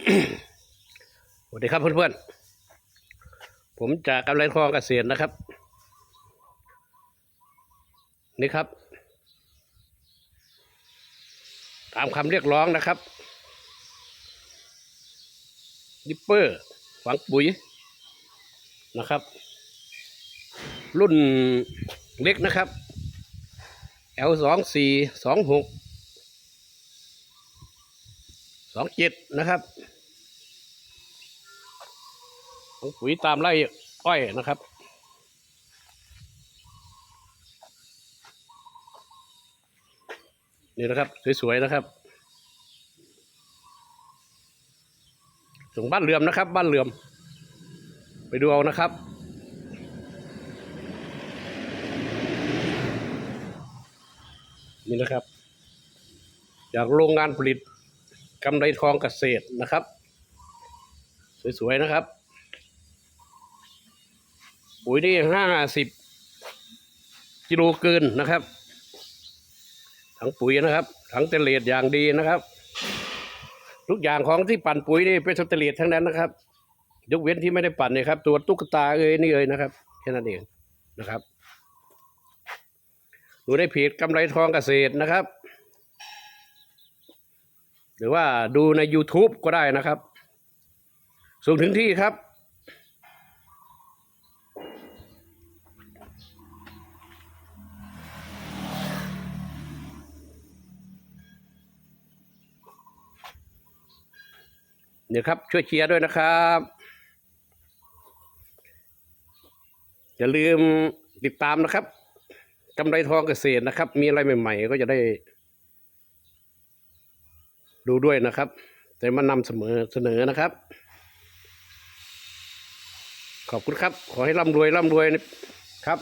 สวัสดีครับเพื่อนๆ ผมจากกำไรทองเกษตรนะครับ นี่ครับ ตามคำเรียกร้องนะครับดิปเปอร์ฝังปุ๋ยนะครับ รุ่นเล็กนะครับ L สองสี่สองหก สองเจ็ดนะครับของปุ๋ยตามไร่อ้อยนะครับนี่นะครับ สวยๆนะครับส่งบ้านเรือมนะครับ บ้านเรือม ไปดูเอานะครับนี่นะครับ จากโรงงานผลิต กำไรทองเกษตรนะครับ สวยๆนะครับ ปุ๋ยนี่ห้าสิบกิโลเกินนะครับถังปุ๋ยนะครับถังเตเลดอย่างดีนะครับ ทุกอย่างของที่ปั่นปุ๋ยนี่เป็นเตเลดทั้งนั้นนะครับ ยกเว้นที่ไม่ได้ปั่นเนี่ยครับ ตัวตุ๊กตาเอ้ยนี่เอ้ยนะครับแค่นั้นเองนะครับดูได้เพจกำไรทองเกษตรนะครับ หรือว่าดูใน YouTube ก็ได้นะครับ ส่งถึงที่ครับ เนี่ยครับ ช่วยเชียร์ด้วยนะครับ อย่าลืมติดตามนะครับกำไรทองเกษตรนะครับ มีอะไรใหม่ ๆ ก็จะได้ ดูด้วยนะครับ แต่มานำเสมอเสนอนะครับ ขอบคุณครับ ขอให้ร่ำรวยร่ำรวยนะครับ